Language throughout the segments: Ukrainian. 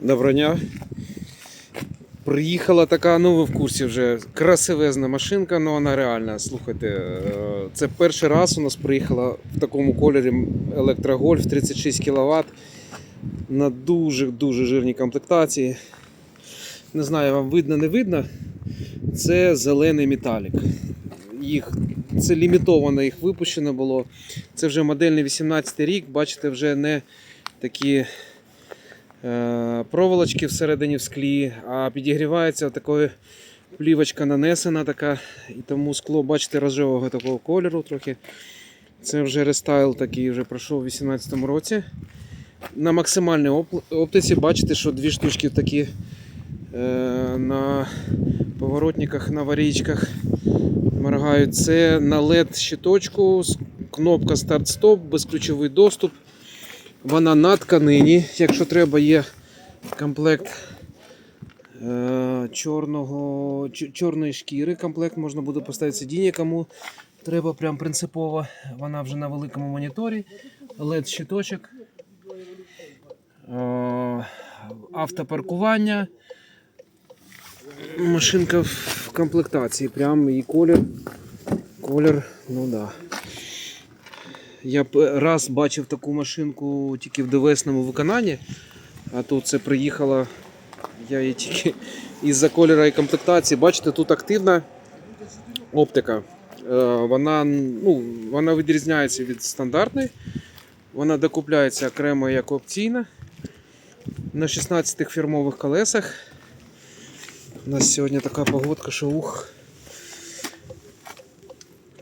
Доброго. Приїхала така, ну ви в курсі вже красивезна машинка, ну вона реальна. Слухайте, е, це перший раз у нас приїхала в такому кольорі електрогольф 36 кВт на дуже-дуже жирній комплектації. Не знаю, вам видно, не видно. Це зелений металік. Їх, це лімітовано їх випущено було. Це вже модельний 18 рік, бачите, вже не такі проволочки всередині в склі, а підігрівається такою плівочка нанесена така, і тому скло, бачите, рожевого такого кольору трохи. Це вже рестайл такий вже пройшов у 2018 році. На максимальній оптиці бачите, що дві штучки такі е, на поворотниках, на варічках моргають. Це на LED щиточку, кнопка старт-стоп, безключовий доступ. Вона на тканині, якщо треба, є комплект е, чорного, чорної шкіри. Комплект можна буде поставити сидіння, кому треба прям принципово. Вона вже на великому моніторі. LED щиточок. Е, автопаркування. Машинка в комплектації, прям і колір. Колір, ну да. Я раз бачив таку машинку тільки в ДВСному виконанні, а тут це приїхала. Я її тільки із-за кольора і комплектації. Бачите, тут активна оптика. Е, Вона, ну, вона відрізняється від стандартної. Вона докупляється окремо як опційна. На 16 фірмових колесах. У нас сьогодні така погодка, що ух.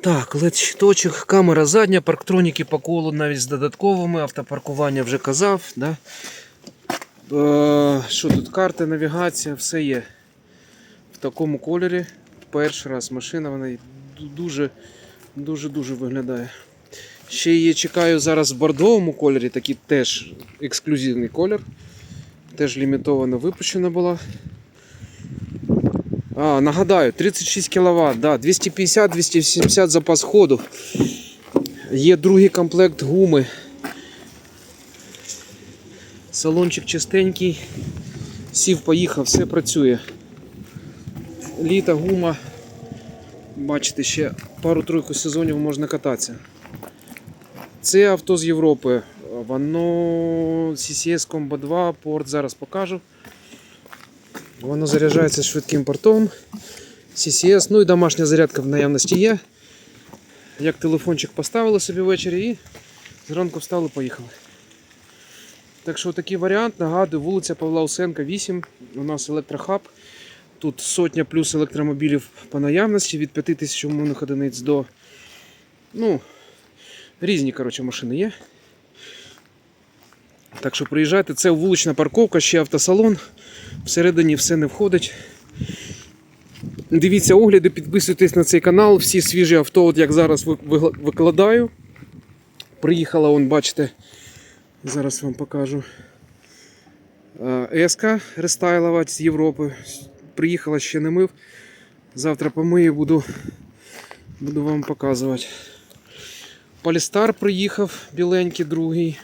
Так, led щиточок, камера задня, парктроніки по колу навіть з додатковими, автопаркування вже казав. Да? Е, що тут? Карти, навігація, все є. В такому кольорі. Перший раз машина, вона й ду- дуже дуже дуже виглядає. Ще її чекаю зараз в бордовому кольорі, такий теж ексклюзивний колір. Теж лімітовано випущена була. А, нагадаю, 36 кВт, да, 250-270 запас ходу. Є другий комплект гуми. Салончик чистенький. Сів, поїхав, все працює. Літа, гума. Бачите, ще пару-тройку сезонів можна кататися. Це авто з Європи. Воно CCS Combo 2, порт зараз покажу. Воно заряджається швидким портом. CCS, ну і домашня зарядка в наявності є. Як телефончик поставили собі ввечері і зранку встали, поїхали. Так що такий варіант, нагадую, вулиця Павла Усенка, 8. У нас електрохаб. Тут сотня плюс електромобілів по наявності від 5000 умовних одиниць до. Ну, різні коротше, машини є. Так що приїжджайте, це вулична парковка, ще автосалон. Всередині все не входить. Дивіться огляди, підписуйтесь на цей канал. Всі свіжі авто, от як зараз викладаю. Приїхала, он, бачите, зараз вам покажу. Еска рестайлова з Європи. Приїхала ще не мив. Завтра помию, буду, буду вам показувати. Полістар приїхав, біленький другий.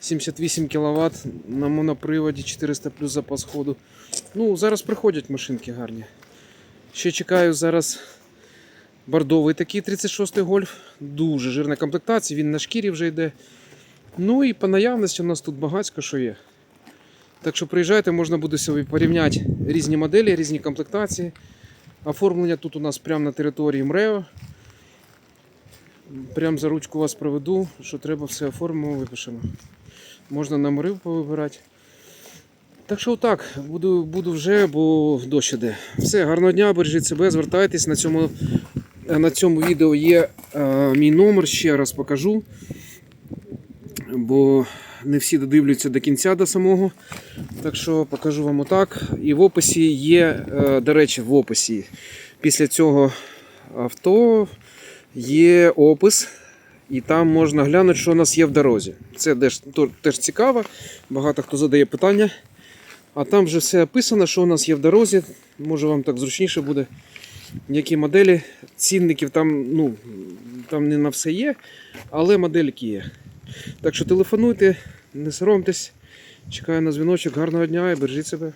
78 кВт на моноприводі 400 плюс запас ходу. Ну, зараз приходять машинки гарні. Ще чекаю зараз бордовий такий 36-й гольф. Дуже жирна комплектація, він на шкірі вже йде. Ну і по наявності у нас тут багатько що є. Так що приїжджайте, можна буде собі порівняти різні моделі, різні комплектації. Оформлення тут у нас прямо на території МРЕО. Прямо за ручку вас проведу, що треба все оформимо, випишемо. Можна номери повибирати. Так що так, буду, буду вже, бо дощ іде. Все, гарного дня, бережіть себе, звертайтесь. На цьому, на цьому відео є е, мій номер, ще раз покажу. Бо не всі додивлюються до кінця до самого. Так що покажу вам отак. І в описі є, е, до речі, в описі після цього авто є опис. І там можна глянути, що у нас є в дорозі. Це теж, цікаво. Багато хто задає питання. А там вже все описано, що у нас є в дорозі. Може вам так зручніше буде. Які моделі, цінників там, ну, там не на все є, але модельки є. Так що телефонуйте, не соромтесь, Чекаю на дзвіночок. Гарного дня і бережіть себе.